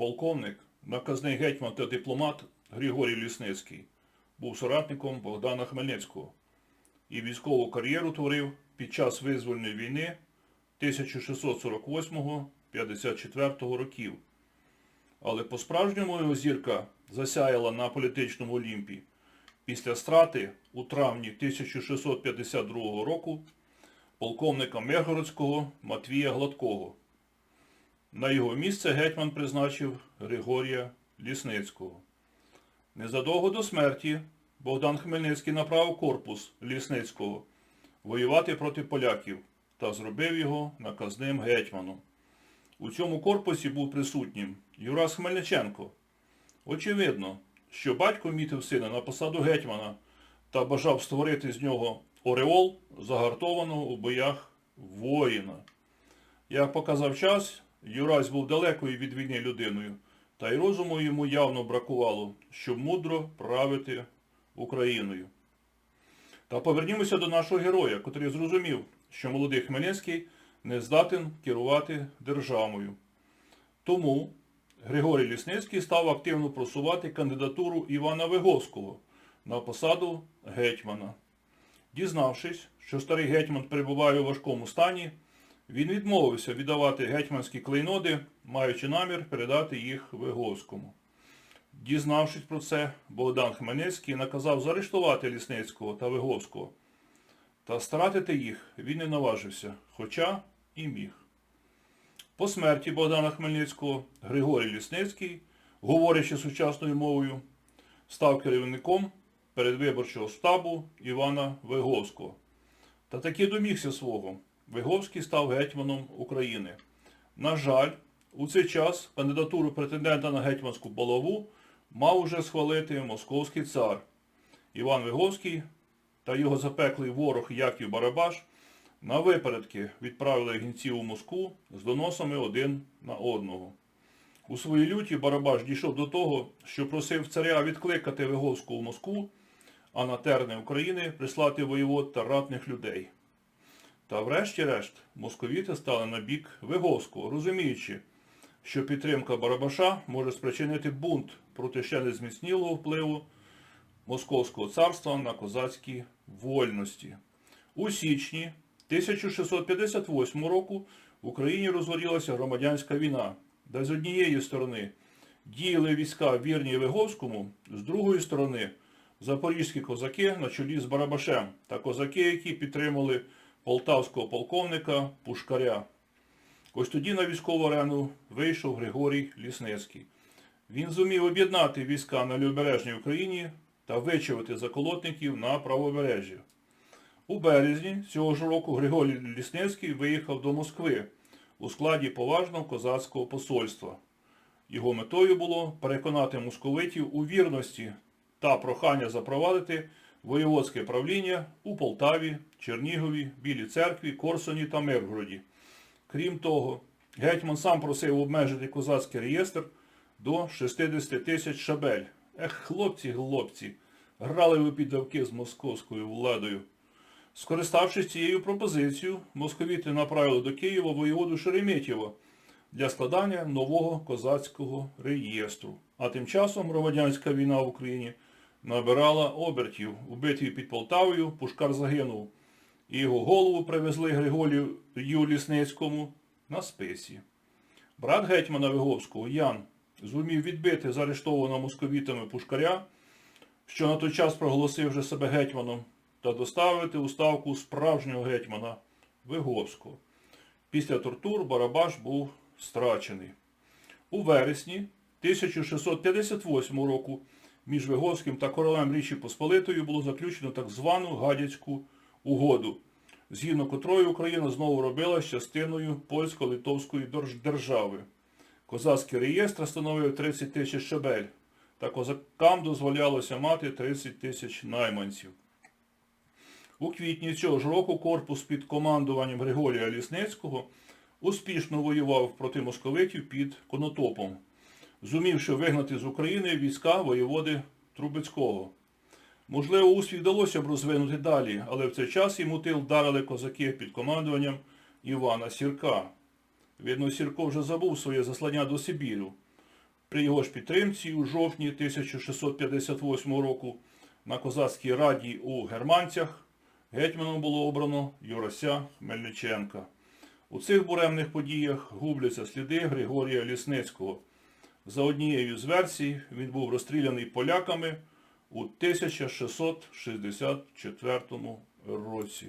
Полковник, наказний гетьман та дипломат Григорій Лісницький був соратником Богдана Хмельницького і військову кар'єру творив під час визвольної війни 1648-54 років. Але по-справжньому його зірка засяяла на політичному Олімпі після страти у травні 1652 року полковника Миргородського Матвія Гладкого. На його місце гетьман призначив Григорія Лісницького. Незадовго до смерті Богдан Хмельницький направив корпус Лісницького воювати проти поляків та зробив його наказним гетьманом. У цьому корпусі був присутнім Юрас Хмельниченко. Очевидно, що батько мітив сина на посаду гетьмана та бажав створити з нього ореол, загартованого у боях воїна. Як показав час, Юрась був далекою від війни людиною, та й розуму йому явно бракувало, щоб мудро правити Україною. Та повернімося до нашого героя, котрий зрозумів, що молодий Хмельницький не здатен керувати державою. Тому Григорій Лісницький став активно просувати кандидатуру Івана Виговського на посаду гетьмана. Дізнавшись, що старий гетьман перебуває у важкому стані, він відмовився віддавати гетьманські клейноди, маючи намір передати їх Виговському. Дізнавшись про це, Богдан Хмельницький наказав заарештувати Лісницького та Виговського. Та стратити їх він не наважився, хоча і міг. По смерті Богдана Хмельницького Григорій Лісницький, говорячи сучасною мовою, став керівником передвиборчого штабу Івана Виговського. Та таки домігся свого. Виговський став гетьманом України. На жаль, у цей час кандидатуру претендента на гетьманську балаву мав уже схвалити московський цар. Іван Виговський та його запеклий ворог Яків Барабаш на випередки відправили гінців у Москву з доносами один на одного. У своїй люті Барабаш дійшов до того, що просив царя відкликати Виговську у Москву, а на терни України прислати воєвод та ратних людей. Та врешті-решт московіти стали на бік Виговського, розуміючи, що підтримка Барабаша може спричинити бунт проти ще не зміцнілого впливу Московського царства на козацькі вольності. У січні 1658 року в Україні розгорілася громадянська війна, де з однієї сторони діяли війська вірні Виговському, з другої сторони запорізькі козаки на чолі з Барабашем та козаки, які підтримали полтавського полковника Пушкаря. Ось тоді на військову арену вийшов Григорій Лісницький. Він зумів об'єднати війська на лівобережній Україні та вичавити заколотників на правобережжі. У березні цього ж року Григорій Лісницький виїхав до Москви у складі поважного козацького посольства. Його метою було переконати московитів у вірності та прохання запровадити воєводське правління у Полтаві, Чернігові, Білій церкві, Корсуні та Миргороді. Крім того, гетьман сам просив обмежити козацький реєстр до 60 тисяч шабель. Ех, хлопці, хлопці, грали ви під давки з московською владою. Скориставшись цією пропозицією, московіти направили до Києва воєводу Шереметєва для складання нового козацького реєстру. А тим часом громадянська війна в Україні набирала обертів. У битві під Полтавою Пушкар загинув, і його голову привезли Григорію Лісницькому на списі. Брат гетьмана Виговського Ян зумів відбити заарештованого московітами Пушкаря, що на той час проголосив вже себе гетьманом, та доставити у ставку справжнього гетьмана Виговського. Після тортур Барабаш був страчений. У вересні 1658 року між Виговським та королем Річі Посполитою було заключено так звану Гадяцьку угоду, згідно котрої Україна знову робилась частиною польсько-литовської держави. Козацький реєстр становив 30 тисяч шабель, та козакам дозволялося мати 30 тисяч найманців. У квітні цього ж року корпус під командуванням Григорія Лісницького успішно воював проти московитів під Конотопом, зумівши вигнати з України війська воєводи Трубецького. Можливо, успіх вдалося б розвинути далі, але в цей час йому тил дарили козаки під командуванням Івана Сірка. Видно, Сірко вже забув своє заслання до Сибіру. При його ж підтримці у жовтні 1658 року на Козацькій раді у Германцях гетьманом було обрано Юрася Хмельниченка. У цих буремних подіях губляться сліди Григорія Лісницького. За однією з версій, він був розстріляний поляками у 1664 році.